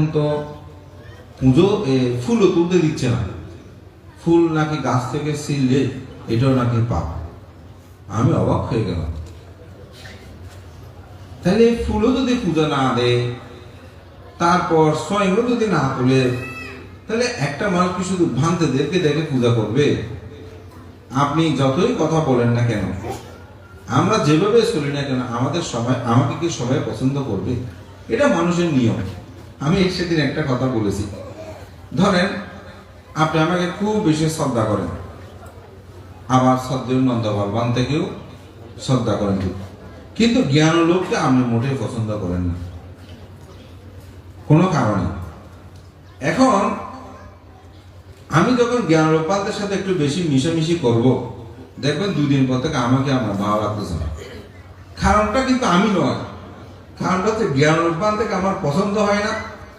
এখন তো পুজো ফুলও তুলতে দিচ্ছে না। ফুল নাকি গাছ থেকে ছিললে এটাও নাকি পাপ। আমি অবাক হয়ে গেলাম। তাহলে ফুলও যদি পূজা না দেয়, তারপর স্বয়ংও যদি না তোলে, তাহলে একটা মানুষ কি শুধু ভ্রান্তিদেরকে দেখে পূজা করবে? আপনি যতই কথা বলেন না কেন, আমরা যেভাবে চলি না কেন, আমাদের সবাই, আমাকে কি সবাই পছন্দ করবে? এটা মানুষের নিয়ম। আমি সেদিন একটা কথা বলেছি। ধরেন, আপনি আমাকে খুব বেশি শ্রদ্ধা করেন। আবার শ্রদ্ধেয় নন্দ ভগবান থেকেও শ্রদ্ধা করেন কিন্তু জ্ঞান লোককে আপনি মোটেই পছন্দ করেন না। কোনো কারণে। এখন, আমি যখন জ্ঞান লোকপালদের সাথে একটু বেশি মিশামিশি করব, দেখবেন দুদিন পর থেকে আমাকে আমার ভালো লাগতেছে না। কারণটা কিন্তু আমি নয়। কারণটা হচ্ছে জ্ঞান লোকপাল থেকে আমার পছন্দ হয় না।